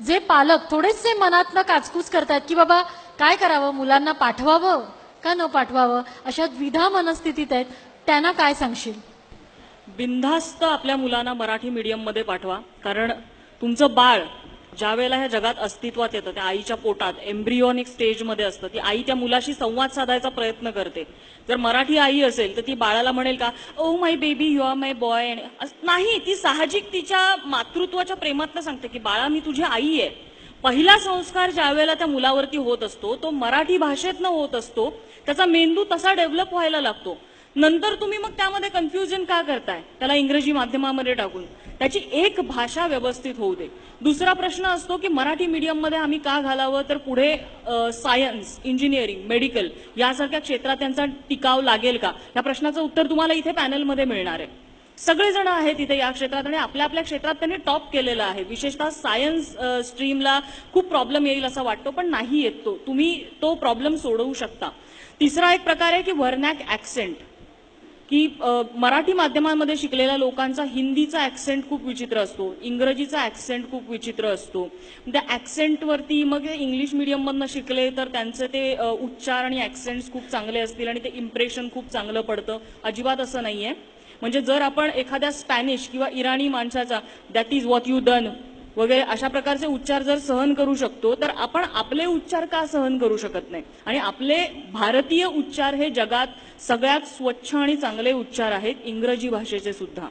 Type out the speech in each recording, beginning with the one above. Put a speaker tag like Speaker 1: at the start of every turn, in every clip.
Speaker 1: जे पालक थोडेसे मनातनं काचकूच करतात की बाबा काय करावं? मुलांना पाठवावं? का न पाठवावं? अशा द्विधा मनस्थितीत आहेत. त्यांना काय सांगशील?
Speaker 2: बिनधास्त आपल्या मुलांना मराठी मीडियममध्ये पाठवा. कारण तुमचं बाळ ज्या वेळेला ह्या जगात अस्तित्वात येतं त्या आईच्या पोटात एम्ब्रिओनिक स्टेजमध्ये असतं. ती आई त्या मुलाशी संवाद साधायचा प्रयत्न करते. जर मराठी आई असेल तर ती बाळाला म्हणेल का ओ my baby you are my boy नाही ती साहजिक तिच्या मातृत्वाच्या प्रेमातनं सांगते की बाळा मी तुझी आई आहे. पहिला संस्कार ज्या वेळेला त्या मुलावरती होत असतो तो मराठी भाषेतनं होत असतो. त्याचा मेंदू तसा डेव्हलप व्हायला लागतो. नंतर तुम्ही मग त्यामध्ये कन्फ्युजन का करताय? त्याला इंग्रजी माध्यमामध्ये टाकून. त्याची एक भाषा व्यवस्थित होऊ दे. दुसरा प्रश्न असतो की मराठी मीडियममध्ये आम्ही का घालावं? तर पुढे सायन्स इंजिनिअरिंग मेडिकल यासारख्या क्षेत्रात त्यांचा टिकाव लागेल का? या प्रश्नाचं उत्तर तुम्हाला इथे पॅनलमध्ये मिळणार आहे. सगळेजण आहेत इथे या क्षेत्रात आणि आपल्या आपल्या क्षेत्रात त्यांनी टॉप केलेलं आहे. विशेषतः सायन्स स्ट्रीमला खूप प्रॉब्लेम येईल असा वाटतो पण नाही येत तो. तुम्ही तो प्रॉब्लेम सोडवू शकता. तिसरा एक प्रकार आहे की व्हर्नॅक ॲक्सेंट की मराठी माध्यमांमध्ये शिकलेल्या लोकांचा हिंदीचा ॲक्सेंट खूप विचित्र असतो इंग्रजीचा ॲक्सेंट खूप विचित्र असतो. त्या ॲक्सेंटवरती मग ते इंग्लिश मिडियममधनं शिकले तर त्यांचे ते उच्चार आणि ॲक्सेंट्स खूप चांगले असतील आणि ते इम्प्रेशन खूप चांगलं पडतं. अजिबात असं नाही आहे म्हणजे जर आपण एखाद्या स्पॅनिश किंवा इराणी माणसाचा that is what you done वगैरे अशा प्रकारचे उच्चार जर सहन करू शकतो तर आपण आपले उच्चार का सहन करू शकत नाही? आणि आपले भारतीय उच्चार हे जगात सगळ्यात स्वच्छ आणि चांगले उच्चार आहेत इंग्रजी भाषेचे सुद्धा.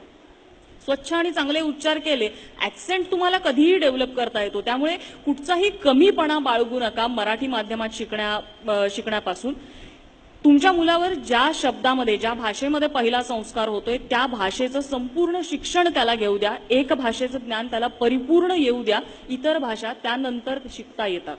Speaker 2: स्वच्छ आणि चांगले उच्चार केले ॲक्सेंट तुम्हाला कधीही डेव्हलप करता येतो. त्यामुळे कुठचाही कमीपणा बाळगू नका मराठी माध्यमात शिकण्या शिकण्यापासून. तुमच्या मुलावर ज्या शब्दामध्ये ज्या भाषेमध्ये पहिला संस्कार होतोय त्या भाषेचं संपूर्ण शिक्षण त्याला घेऊ द्या. एक भाषेचं ज्ञान त्याला परिपूर्ण येऊ द्या. इतर भाषा त्यानंतर शिकता येतात.